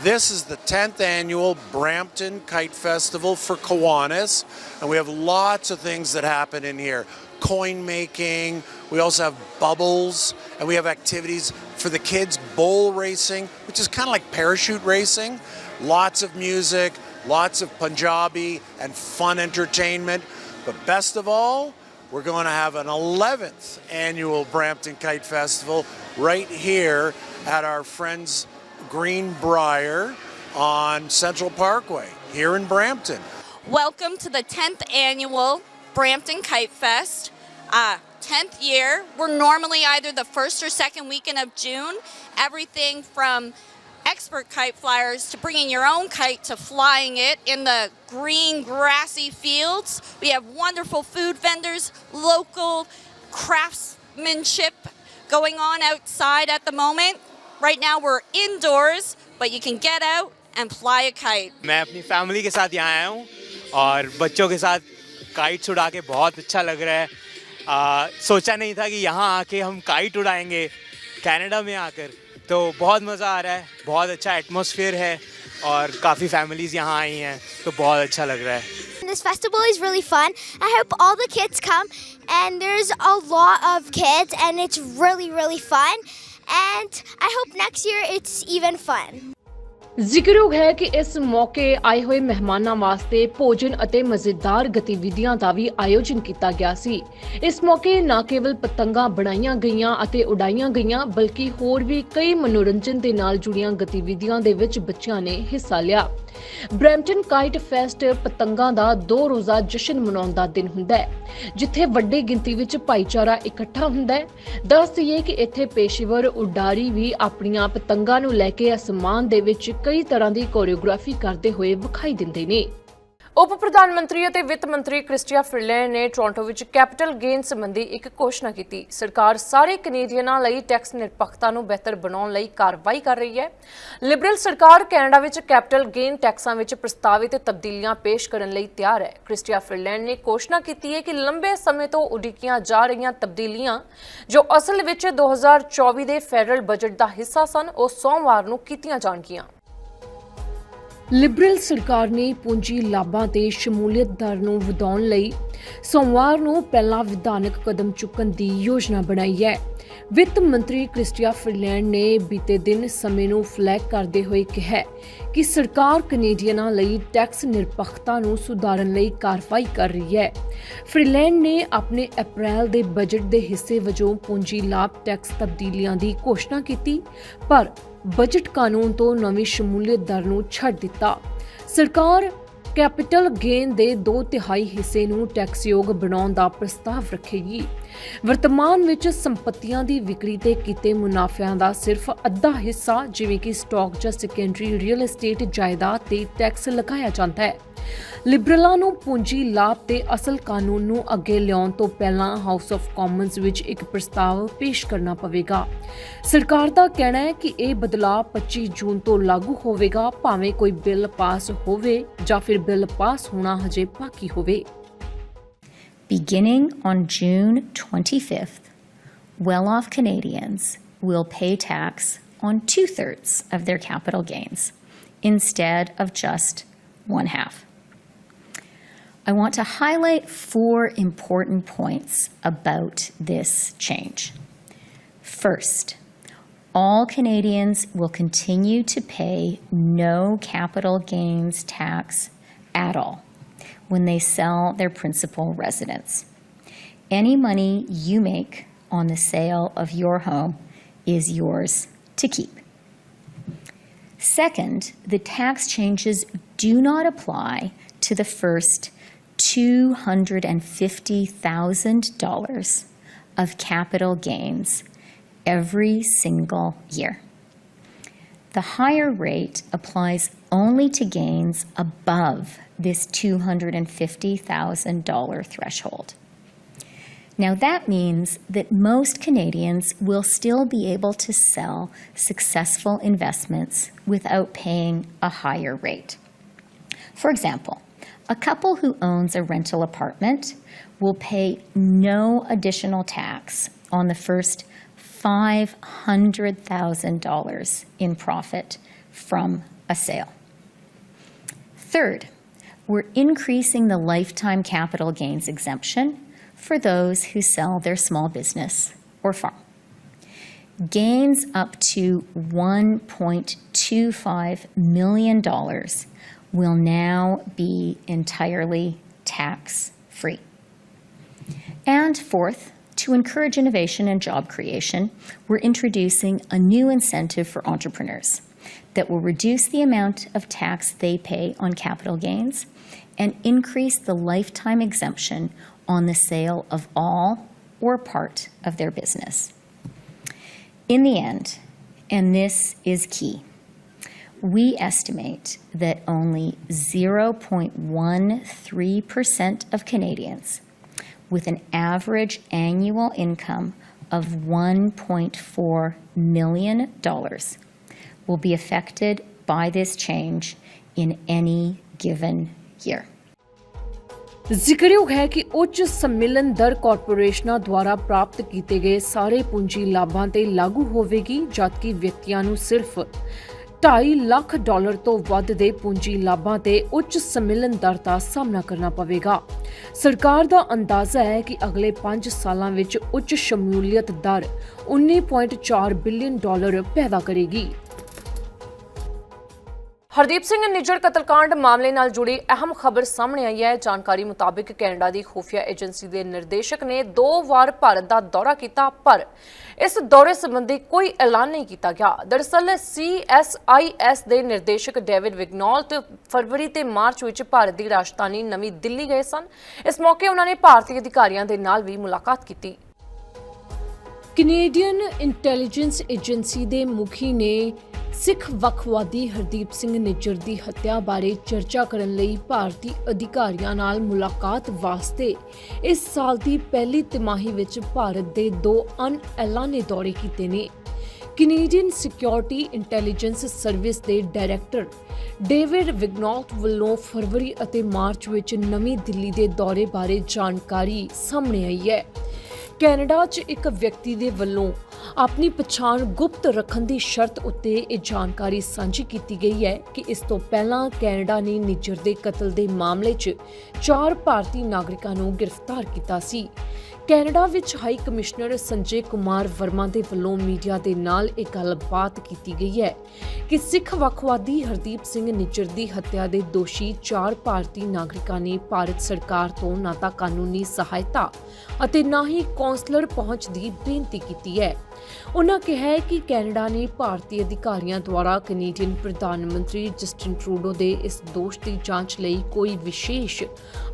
This is the 10th annual Brampton Kite Festival for Kiwanis, and we have lots of things that happen in here. Coin making, we also have bubbles, and we have activities for the kids, bowl racing, which is kind of like parachute racing. Lots of music, lots of Punjabi and fun entertainment. But best of all, we're going to have an 11th annual Brampton Kite Festival right here at our friends Greenbrier on Central Parkway here in Brampton. Welcome to the 10th annual Brampton Kite Fest. Uh, 10th year. We're normally either the first or second weekend of June. Everything from expert kite flyers to bringing your own kite to flying it in the green grassy fields. We have wonderful food vendors, local craftsmanship going on outside at the moment. Right now we're indoors, but you can get out and fly a kite. मैं अपनी family के साथ यहाँ आया हूँ और बच्चों के साथ काइट्स उड़ा के बहुत अच्छा लग रहा है आ, सोचा नहीं था कि यहाँ आके हम काइट उड़ाएंगे कनाडा में आकर तो बहुत मज़ा आ रहा है बहुत अच्छा एटमॉस्फेयर है और काफ़ी फैमिलीज़ यहाँ आई हैं तो बहुत अच्छा लग रहा है This festival is really fun. I hope all the kids come, and there's a lot of kids, and it's really, really fun. And I hope next year it's even fun. ਜ਼ਿਕਰਯੋਗ ਹੈ ਕਿ ਇਸ ਮੌਕੇ ਆਏ ਹੋਏ ਮਹਿਮਾਨਾਂ ਵਾਸਤੇ ਭੋਜਨ ਅਤੇ ਮਜ਼ੇਦਾਰ ਗਤੀਵਿਧੀਆਂ ਦਾ ਵੀ ਆਯੋਜਨ ਕੀਤਾ ਗਿਆ ਸੀ। ਇਸ ਮੌਕੇ ਨਾ ਕੇਵਲ ਪਤੰਗਾਂ ਬਣਾਈਆਂ ਗਈਆਂ ਅਤੇ ਉਡਾਈਆਂ ਗਈਆਂ, ਬਲਕਿ ਹੋਰ ਵੀ ਕਈ ਮਨੋਰੰਜਨ ਦੇ ਨਾਲ ਜੁੜੀਆਂ ਗਤੀਵਿਧੀਆਂ ਦੇ ਵਿੱਚ ਬੱਚਿਆਂ ਨੇ ਹਿੱਸਾ ਲਿਆ। ਬ੍ਰੈਂਪਟਨ ਕਾਈਟ ਫੈਸਟ ਪਤੰਗਾਂ ਦਾ ਦੋ ਰੋਜ਼ਾ ਜਸ਼ਨ ਮਨਾਉਣ ਦਾ ਦਿਨ ਹੁੰਦਾ ਹੈ, ਜਿੱਥੇ ਵੱਡੀ ਗਿਣਤੀ ਵਿੱਚ ਭਾਈਚਾਰਾ ਇਕੱਠਾ ਹੁੰਦਾ ਹੈ। ਦੱਸ ਦਈਏ ਕਿ ਇੱਥੇ ਪੇਸ਼ੇਵਰ, ਉਡਾਰੀ ਵੀ ਆਪਣੀਆਂ ਪਤੰਗਾਂ ਨੂੰ ਲੈ ਕੇ ਅਸਮਾਨ ਦੇ ਵਿੱਚ ਕਈ ਤਰ੍ਹਾਂ ਦੀ ਕੋਰੀਓਗ੍ਰਾਫੀ ਕਰਦੇ ਹੋਏ ਵਿਖਾਈ ਦਿੰਦੇ ਨੇ। ਉਪ ਪ੍ਰਧਾਨ ਮੰਤਰੀ ਅਤੇ ਵਿੱਤ ਮੰਤਰੀ ਕ੍ਰਿਸਟੀਆ ਫਿਰਲੈਂਡ ਨੇ ਟੋਰਾਂਟੋ ਵਿੱਚ ਕੈਪੀਟਲ ਗੇਨ ਸੰਬੰਧੀ ਇੱਕ ਘੋਸ਼ਣਾ ਕੀਤੀ। ਸਰਕਾਰ ਸਾਰੇ ਕੈਨੇਡੀਅਨਾਂ ਲਈ ਟੈਕਸ ਨਿਰਪੱਖਤਾ ਨੂੰ ਬਿਹਤਰ ਬਣਾਉਣ ਲਈ ਕਾਰਵਾਈ ਕਰ ਰਹੀ ਹੈ। ਲਿਬਰਲ ਸਰਕਾਰ ਕੈਨੇਡਾ ਵਿੱਚ ਕੈਪੀਟਲ ਗੇਨ ਟੈਕਸਾਂ ਵਿੱਚ ਪ੍ਰਸਤਾਵਿਤ ਤਬਦੀਲੀਆਂ ਪੇਸ਼ ਕਰਨ ਲਈ ਤਿਆਰ ਹੈ। ਕ੍ਰਿਸਟੀਆ ਫਿਰਲੈਂਡ ਨੇ ਘੋਸ਼ਣਾ ਕੀਤੀ ਹੈ ਕਿ ਲੰਬੇ ਸਮੇਂ ਤੋਂ ਉਡੀਕੀਆਂ ਜਾ ਰਹੀਆਂ ਤਬਦੀਲੀਆਂ ਜੋ ਅਸਲ ਵਿੱਚ 2024 ਦੇ ਫੈਡਰਲ ਬਜਟ ਦਾ ਹਿੱਸਾ ਸਨ, ਉਹ ਸੋਮਵਾਰ ਨੂੰ ਕੀਤੀਆਂ ਜਾਣਗੀਆਂ। ਲਿਬਰਲ ਸਰਕਾਰ ਨੇ ਪੂੰਜੀ ਲਾਭਾਂ ਤੇ ਸ਼ਮੂਲੀਅਤ ਦਰ ਨੂੰ ਵਧਾਉਣ ਲਈ ਸੋਮਵਾਰ ਨੂੰ ਪਹਿਲਾ ਵਿਧਾਨਕ ਕਦਮ ਚੁੱਕਣ ਦੀ ਯੋਜਨਾ ਬਣਾਈ ਹੈ। ਵਿੱਤ ਮੰਤਰੀ ਕ੍ਰਿਸਟੀਆ ਫਰਲੈਂਡ ਨੇ ਬੀਤੇ ਦਿਨ ਸਮੇਂ ਨੂੰ ਫਲੈਗ ਕਰਦੇ ਹੋਏ ਕਿਹਾ ਕਿ ਸਰਕਾਰ ਕੈਨੇਡੀਅਨਾਂ ਲਈ ਟੈਕਸ ਨਿਰਪੱਖਤਾ ਨੂੰ ਸੁਧਾਰਨ ਲਈ ਕਾਰਵਾਈ ਕਰ ਰਹੀ ਹੈ। ਫਿਰਲੈਂਡ ਨੇ ਆਪਣੇ ਅਪ੍ਰੈਲ ਦੇ ਬਜਟ ਦੇ ਹਿੱਸੇ ਵਜੋਂ ਪੂੰਜੀ ਲਾਭ ਟੈਕਸ ਤਬਦੀਲੀਆਂ ਦੀ ਘੋਸ਼ਣਾ ਕੀਤੀ, ਪਰ ਬਜਟ ਕਾਨੂੰਨ ਤੋਂ ਨਵੀਂ ਸ਼ਮੂਲੀਅਤ ਦਰ ਨੂੰ ਛੱਡ ਦਿੱਤਾ। ਸਰਕਾਰ ਕੈਪੀਟਲ ਗੇਨ ਦੇ 2 ਤਿਹਾਈ ਹਿੱਸੇ ਨੂੰ ਟੈਕਸਯੋਗ ਬਣਾਉਣ ਦਾ ਪ੍ਰਸਤਾਵ ਰੱਖੇਗੀ। ਵਰਤਮਾਨ ਵਿੱਚ ਸੰਪਤੀਆਂ ਦੀ ਵਿਕਰੀ ਤੇ ਕੀਤੇ ਮੁਨਾਫਿਆਂ ਦਾ ਸਿਰਫ ਅੱਧਾ ਹਿੱਸਾ, ਜਿਵੇਂ ਕਿ ਸਟਾਕ ਜਾਂ ਸੈਕੰਡਰੀ ਰੀਅਲ ਏਸਟੇਟ ਜਾਇਦਾਦ ਤੇ ਟੈਕਸ ਲਗਾਇਆ ਜਾਂਦਾ ਹੈ। ਲਿਬਰਲਾਂ ਨੂੰ ਪੂੰਜੀ ਲਾਭ ਤੇ ਅਸਲ ਕਾਨੂੰਨ ਨੂੰ ਅੱਗੇ ਲਿਆਉਣ ਤੋਂ ਪਹਿਲਾਂ ਹਾਊਸ ਆਫ ਕਾਮਨਸ ਵਿੱਚ ਇੱਕ ਪ੍ਰਸਤਾਵ ਪੇਸ਼ ਕਰਨਾ ਪਵੇਗਾ। ਸਰਕਾਰ ਦਾ ਕਹਿਣਾ ਹੈ ਕਿ ਇਹ ਬਦਲਾਅ 25 ਜੂਨ ਤੋਂ ਲਾਗੂ ਹੋਵੇਗਾ, ਭਾਵੇਂ ਕੋਈ ਬਿੱਲ ਪਾਸ ਹੋਵੇ ਜਾਂ ਫਿਰ ਬਿੱਲ ਪਾਸ ਹੋਣਾ ਹਜੇ ਬਾਕੀ ਹੋਵੇ। Beginning on June 25th, well off Canadians will pay tax on two thirds of their capital gains instead of just one half. I want to highlight four important points about this change. First, all Canadians will continue to pay no capital gains tax at all when they sell their principal residence. Any money you make on the sale of your home is yours to keep. Second, the tax changes do not apply to the first $250,000 of capital gains every single year. The higher rate applies only to gains above this $250,000 threshold. Now, that means that most Canadians will still be able to sell successful investments without paying a higher rate. For example, a couple who owns a rental apartment will pay no additional tax on the first $500,000 in profit from a sale. Third, we're increasing the lifetime capital gains exemption for those who sell their small business or farm. Gains up to $1.25 million will now be entirely tax free. And fourth, to encourage innovation and job creation, we're introducing a new incentive for entrepreneurs that will reduce the amount of tax they pay on capital gains and increase the lifetime exemption on the sale of all or part of their business. In the end, and this is key, we estimate that only 0.13% of Canadians with an average annual income of $1.4 million will be affected by this change in any given year. ਜ਼ਿਕਰਯੋਗ ਹੈ ਕਿ ਉੱਚ ਸੰਮਿਲਨ ਦਰ ਕਾਰਪੋਰੇਸ਼ਨਾਂ ਦੁਆਰਾ ਪ੍ਰਾਪਤ ਕੀਤੇ ਗਏ ਸਾਰੇ ਪੂੰਜੀ ਲਾਭਾਂ ਤੇ ਲਾਗੂ ਹੋਵੇਗੀ, ਜਦਕਿ ਵਿਅਕਤੀਆਂ ਨੂੰ ਸਿਰਫ 2.5 ਲੱਖ ਡਾਲਰ ਤੋਂ ਵੱਧ ਦੇ ਪੂੰਜੀ ਲਾਭਾਂ ਤੇ ਉੱਚ ਸੰਮਿਲਨ ਦਰ ਦਾ ਸਾਹਮਣਾ ਕਰਨਾ ਪਵੇਗਾ ਸਰਕਾਰ ਦਾ ਅੰਦਾਜ਼ਾ ਹੈ ਕਿ ਅਗਲੇ 5 ਸਾਲਾਂ ਵਿੱਚ ਉੱਚ ਸ਼ਮੂਲੀਅਤ ਦਰ 19.4 ਬਿਲੀਅਨ ਡਾਲਰ ਪੈਦਾ ਕਰੇਗੀ ਹਰਦੀਪ ਸਿੰਘ ਨਿੱਜਰ ਕਤਲकांड ਮਾਮਲੇ ਨਾਲ ਜੁੜੀ ਅਹਿਮ ਖਬਰ ਸਾਹਮਣੇ ਆਈ ਹੈ। ਜਾਣਕਾਰੀ ਮੁਤਾਬਕ ਕੈਨੇਡਾ ਦੀ ਖੁਫੀਆ ਏਜੰਸੀ ਦੇ ਨਿਰਦੇਸ਼ਕ ਨੇ ਦੋ ਵਾਰ ਭਾਰਤ ਦਾ ਦੌਰਾ ਕੀਤਾ, ਪਰ ਇਸ ਦੌਰੇ ਸੰਬੰਧੀ ਕੋਈ ਐਲਾਨ ਨਹੀਂ ਕੀਤਾ ਗਿਆ। ਦਰਅਸਲ ਸੀਐਸਆਈਐਸ ਦੇ ਨਿਰਦੇਸ਼ਕ ਡੇਵਿਡ ਵਿਗਨੋਲਟ ਫਰਵਰੀ ਤੇ ਮਾਰਚ ਵਿੱਚ ਭਾਰਤ ਦੀ ਰਾਜਧਾਨੀ ਨਵੀਂ ਦਿੱਲੀ ਗਏ ਸਨ। ਇਸ ਮੌਕੇ ਉਹਨਾਂ ਨੇ ਭਾਰਤੀ ਅਧਿਕਾਰੀਆਂ ਦੇ ਨਾਲ ਵੀ ਮੁਲਾਕਾਤ ਕੀਤੀ। ਕੈਨੇਡੀਅਨ ਇੰਟੈਲੀਜੈਂਸ ਏਜੰਸੀ ਦੇ ਮੁਖੀ ਨੇ ਸਿੱਖ ਵੱਖਵਾਦੀ ਹਰਦੀਪ ਸਿੰਘ ਨਿੱਜਰ ਦੀ ਹੱਤਿਆ ਬਾਰੇ ਚਰਚਾ ਕਰਨ ਲਈ ਭਾਰਤੀ ਅਧਿਕਾਰੀਆਂ ਨਾਲ ਮੁਲਾਕਾਤ ਵਾਸਤੇ ਇਸ ਸਾਲ ਦੀ ਪਹਿਲੀ ਤਿਮਾਹੀ ਵਿੱਚ ਭਾਰਤ ਦੇ ਦੋ ਅਣਐਲਾਨੇ ਦੌਰੇ ਕੀਤੇ ਨੇ। ਕੈਨੇਡੀਅਨ ਸਿਕਿਉਰਿਟੀ ਇੰਟੈਲੀਜੈਂਸ ਸਰਵਿਸ ਦੇ ਡਾਇਰੈਕਟਰ ਡੇਵਿਡ ਵਿਗਨੋਲਟ ਵੱਲੋਂ ਫਰਵਰੀ ਅਤੇ ਮਾਰਚ ਵਿੱਚ ਨਵੀਂ ਦਿੱਲੀ ਦੇ ਦੌਰੇ ਬਾਰੇ ਜਾਣਕਾਰੀ ਸਾਹਮਣੇ ਆਈ ਹੈ। ਕੈਨੇਡਾ 'ਚ ਇੱਕ ਵਿਅਕਤੀ ਦੇ ਵੱਲੋਂ ਆਪਣੀ ਪਛਾਣ ਗੁਪਤ ਰੱਖਣ ਦੀ ਸ਼ਰਤ ਉੱਤੇ ਇਹ ਜਾਣਕਾਰੀ ਸਾਂਝੀ ਕੀਤੀ ਗਈ ਹੈ ਕਿ ਇਸ ਤੋਂ ਪਹਿਲਾਂ ਕੈਨੇਡਾ ਨੇ ਨਿੱਜਰ ਦੇ ਕਤਲ ਦੇ ਮਾਮਲੇ 'ਚ ਚਾਰ ਭਾਰਤੀ ਨਾਗਰਿਕਾਂ ਨੂੰ ਗ੍ਰਿਫਤਾਰ ਕੀਤਾ ਸੀ। ਕੈਨੇਡਾ ਵਿੱਚ ਹਾਈ ਕਮਿਸ਼ਨਰ ਸੰਜੇ ਕੁਮਾਰ ਵਰਮਾ ਦੇ ਵੱਲੋਂ ਮੀਡੀਆ ਦੇ ਨਾਲ ਇਹ ਗੱਲਬਾਤ ਕੀਤੀ ਗਈ ਹੈ ਕਿ ਸਿੱਖ ਵੱਖਵਾਦੀ ਹਰਦੀਪ ਸਿੰਘ ਨਿੱਜਰ ਦੀ ਹੱਤਿਆ ਦੇ ਦੋਸ਼ੀ ਚਾਰ ਭਾਰਤੀ ਨਾਗਰਿਕਾਂ ਨੇ ਭਾਰਤ ਸਰਕਾਰ ਤੋਂ ਨਾ ਤਾਂ ਕਾਨੂੰਨੀ ਸਹਾਇਤਾ ਅਤੇ ਨਾ ਹੀ ਕੌਂਸਲਰ ਪਹੁੰਚ ਦੀ ਬੇਨਤੀ ਕੀਤੀ ਹੈ। ਉਨ੍ਹਾਂ ਕਿਹਾ ਕਿ ਕੈਨੇਡਾ ਨੇ ਭਾਰਤੀ ਅਧਿਕਾਰੀਆਂ ਦੁਆਰਾ ਕੈਨੇਡੀਅਨ ਪ੍ਰਧਾਨ ਮੰਤਰੀ ਜਸਟਿਨ ਟਰੂਡੋ ਦੇ ਇਸ ਦੋਸ਼ ਦੀ ਜਾਂਚ ਲਈ ਕੋਈ ਵਿਸ਼ੇਸ਼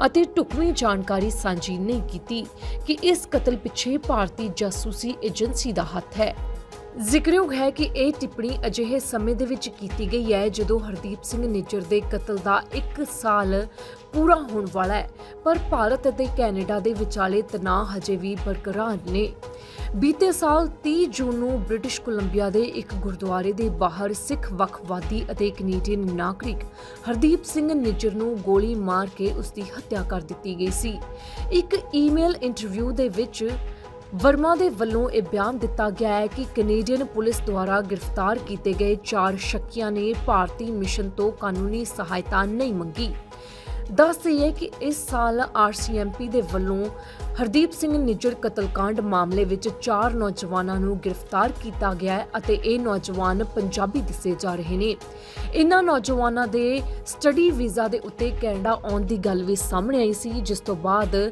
ਅਤੇ ਢੁਕਵੀਂ ਜਾਣਕਾਰੀ ਸਾਂਝੀ ਨਹੀਂ ਕੀਤੀ ਕਿ ਇਸ ਕਤਲ ਪਿੱਛੇ ਭਾਰਤੀ ਜਾਸੂਸੀ ਏਜੰਸੀ ਦਾ ਹੱਥ ਹੈ। ਜ਼ਿਕਰਯੋਗ ਹੈ ਕਿ ਇਹ ਟਿੱਪਣੀ ਅਜਿਹੇ ਸਮੇਂ ਦੇ ਵਿੱਚ ਕੀਤੀ ਗਈ ਹੈ ਜਦੋਂ ਹਰਦੀਪ ਸਿੰਘ ਨਿੱਜਰ ਦੇ ਕਤਲ ਦਾ 1 ਸਾਲ ਪੂਰਾ ਹੋਣ ਵਾਲਾ ਹੈ, ਪਰ ਭਾਰਤ ਅਤੇ ਕੈਨੇਡਾ ਦੇ ਵਿਚਾਲੇ ਤਣਾਅ ਹਜੇ ਵੀ ਬਰਕਰਾਰ ਨੇ। ਬੀਤੇ ਸਾਲ 30 ਜੂਨ ਨੂੰ ਬ੍ਰਿਟਿਸ਼ ਕੋਲੰਬੀਆ ਦੇ ਇੱਕ ਗੁਰਦੁਆਰੇ ਦੇ ਬਾਹਰ ਸਿੱਖ ਵੱਖਵਾਦੀ ਅਤੇ ਕੈਨੇਡੀਅਨ ਨਾਗਰਿਕ ਹਰਦੀਪ ਸਿੰਘ ਨਿੱਜਰ ਨੂੰ ਗੋਲੀ ਮਾਰ ਕੇ ਉਸ ਦੀ ਹੱਤਿਆ ਕਰ ਦਿੱਤੀ ਗਈ ਸੀ। ਇੱਕ ਈਮੇਲ ਇੰਟਰਵਿਊ ਦੇ ਵਿੱਚ ਵਰਮਾ ਦੇ ਵੱਲੋਂ ਇਹ ਬਿਆਨ ਦਿੱਤਾ ਗਿਆ ਹੈ ਕਿ ਕੈਨੇਡੀਅਨ ਪੁਲਿਸ ਦੁਆਰਾ ਗ੍ਰਿਫਤਾਰ ਕੀਤੇ ਗਏ ਚਾਰ ਸ਼ੱਕੀਆਂ ਨੇ ਭਾਰਤੀ ਮਿਸ਼ਨ ਤੋਂ ਕਾਨੂੰਨੀ ਸਹਾਇਤਾ ਨਹੀਂ ਮੰਗੀ। ਦੱਸ ਦਈਏ ਕਿ ਇਸ ਸਾਲ ਆਰਸੀਐਮਪੀ ਦੇ ਵੱਲੋਂ ਹਰਦੀਪ ਸਿੰਘ ਨਿੱਜਰ ਕਤਲकांड ਮਾਮਲੇ ਵਿੱਚ ਚਾਰ ਨੌਜਵਾਨਾਂ ਨੂੰ ਗ੍ਰਿਫਤਾਰ ਕੀਤਾ ਗਿਆ ਹੈ ਅਤੇ ਇਹ ਨੌਜਵਾਨ ਪੰਜਾਬੀ ਦੱਸੇ ਜਾ ਰਹੇ ਨੇ। ਇਨ੍ਹਾਂ ਨੌਜਵਾਨਾਂ ਦੇ ਸਟੱਡੀ ਵੀਜ਼ਾ ਦੇ ਉੱਤੇ ਕੈਨੇਡਾ ਆਉਣ ਦੀ ਗੱਲ ਵੀ ਸਾਹਮਣੇ ਆਈ ਸੀ, ਜਿਸ ਤੋਂ ਬਾਅਦ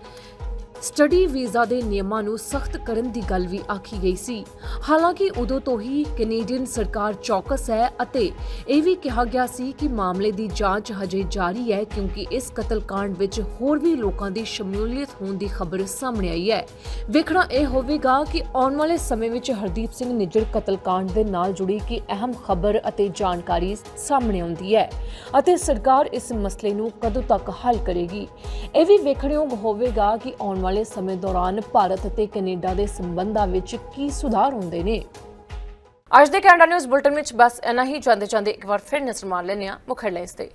ਸਟੱਡੀ ਵੀਜ਼ਾ ਦੇ ਨਿਯਮਾਂ ਨੂੰ ਸਖਤ ਕਰਨ ਦੀ ਗੱਲ ਵੀ ਆਖੀ ਗਈ ਸੀ। ਹਾਲਾਂਕਿ ਉਦੋਂ ਤੋਂ ਹੀ ਕੈਨੇਡੀਅਨ ਸਰਕਾਰ ਚੌਕਸ ਹੈ ਅਤੇ ਇਹ ਵੀ ਕਿਹਾ ਗਿਆ ਸੀ ਕਿ ਮਾਮਲੇ ਦੀ ਜਾਂਚ ਹਜੇ ਜਾਰੀ ਹੈ ਕਿਉਂਕਿ ਇਸ ਕਤਲकांड ਵਿੱਚ ਹੋਰ ਵੀ ਲੋਕਾਂ ਦੀ ਸ਼ਮੂਲੀਅਤ ਹੋਣ ਦੀ ਖਬਰ ਸਾਹਮਣੇ ਆਈ ਹੈ। ਵੇਖਣਾ ਇਹ ਹੋਵੇਗਾ ਕਿ ਆਉਣ ਵਾਲੇ ਸਮੇਂ ਵਿੱਚ ਹਰਦੀਪ ਸਿੰਘ ਨਿੱਜਰ ਕਤਲकांड ਦੇ ਨਾਲ ਜੁੜੀ ਕੀ ਅਹਿਮ ਖਬਰ ਅਤੇ ਜਾਣਕਾਰੀ ਸਾਹਮਣੇ ਆਉਂਦੀ ਹੈ ਅਤੇ ਸਰਕਾਰ ਇਸ ਮਸਲੇ ਨੂੰ ਕਦੋਂ ਤੱਕ ਹੱਲ ਕਰੇਗੀ। ਇਹ ਵੀ ਵੇਖਣਯੋਗ ਹੋਵੇਗਾ ਕਿ ਆਉਣ ਵਾਲੇ ਸਮੇਂ ਦੌਰਾਨ ਭਾਰਤ ਅਤੇ ਕੈਨੇਡਾ ਦੇ ਸੰਬੰਧਾਂ ਵਿੱਚ ਕੀ ਸੁਧਾਰ ਹੁੰਦੇ ਨੇ? ਅੱਜ ਦੇ ਕੈਨੇਡਾ ਨਿਊਜ਼ ਬੁਲਟਨ ਵਿੱਚ ਬਸ ਇਨਾ ਹੀ। ਜਾਂਦੇ ਜਾਂਦੇ ਇੱਕ ਵਾਰ ਫਿਰ ਨਜ਼ਰ ਮਾਰ ਲੈਂਦੇ ਹਾਂ ਮੁੱਖ ਹੈਡਲਾਈਨਸ ਤੇ।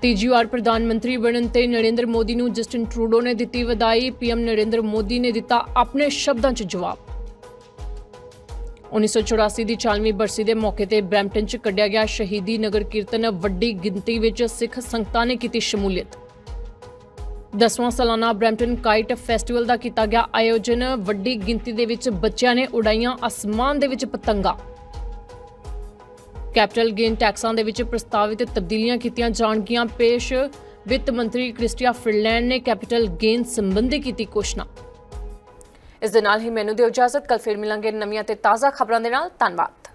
ਤੀਜੀ ਵਾਰ ਪ੍ਰਧਾਨ ਮੰਤਰੀ ਬਣਨ ਤੇ ਨਰਿੰਦਰ ਮੋਦੀ ਨੂੰ ਜਸਟਿਨ ਟਰੂਡੋ ਨੇ ਦਿੱਤੀ ਵਧਾਈ। ਪੀਐਮ ਨਰਿੰਦਰ ਮੋਦੀ ਨੇ ਦਿੱਤਾ ਆਪਣੇ ਸ਼ਬਦਾਂ 'ਚ ਜਵਾਬ। 1984 ਦੀ 40ਵੀਂ ਬਰਸੀ ਦੇ ਮੌਕੇ ਤੇ ਬ੍ਰੈਂਪਟਨ 'ਚ ਕੱਢਿਆ ਗਿਆ ਸ਼ਹੀਦੀ ਨਗਰ ਕੀਰਤਨ ਵੱਡੀ ਗਿਣਤੀ ਵਿੱਚ ਸਿੱਖ ਸੰਗਤਾਂ ਨੇ ਕੀਤੀ ਸ਼ਮੂਲੀਅਤ। ਦਸਵਾਂ ਸਾਲਾਨਾ ਬ੍ਰੈਂਪਟਨ ਕਾਈਟ ਫੈਸਟੀਵਲ ਦਾ ਕੀਤਾ ਗਿਆ ਆਯੋਜਨ। ਵੱਡੀ ਗਿਣਤੀ ਦੇ ਵਿੱਚ ਬੱਚਿਆਂ ਨੇ ਉਡਾਈਆਂ ਅਸਮਾਨ ਦੇ ਵਿੱਚ ਪਤੰਗਾ। ਕੈਪੀਟਲ ਗੇਨ ਟੈਕਸਾਂ ਦੇ ਵਿੱਚ ਪ੍ਰਸਤਾਵਿਤ ਤਬਦੀਲੀਆਂ ਕੀਤੀਆਂ ਜਾਣਗੀਆਂ। ਪੇਸ਼ ਵਿੱਤ ਮੰਤਰੀ ਕ੍ਰਿਸਟੀਆ ਫਿਰਲੈਂਡ ਨੇ ਕੈਪੀਟਲ ਗੇਨ ਸੰਬੰਧੀ ਕੀਤੀ ਘੋਸ਼ਣਾ। ਇਸ ਦੇ ਨਾਲ ਹੀ ਮੈਨੂੰ ਦਿਓ ਇਜਾਜ਼ਤ। ਕੱਲ ਫਿਰ ਮਿਲਾਂਗੇ ਨਵੀਆਂ ਤੇ ਤਾਜ਼ਾ ਖਬਰਾਂ ਦੇ ਨਾਲ। ਧੰਨਵਾਦ।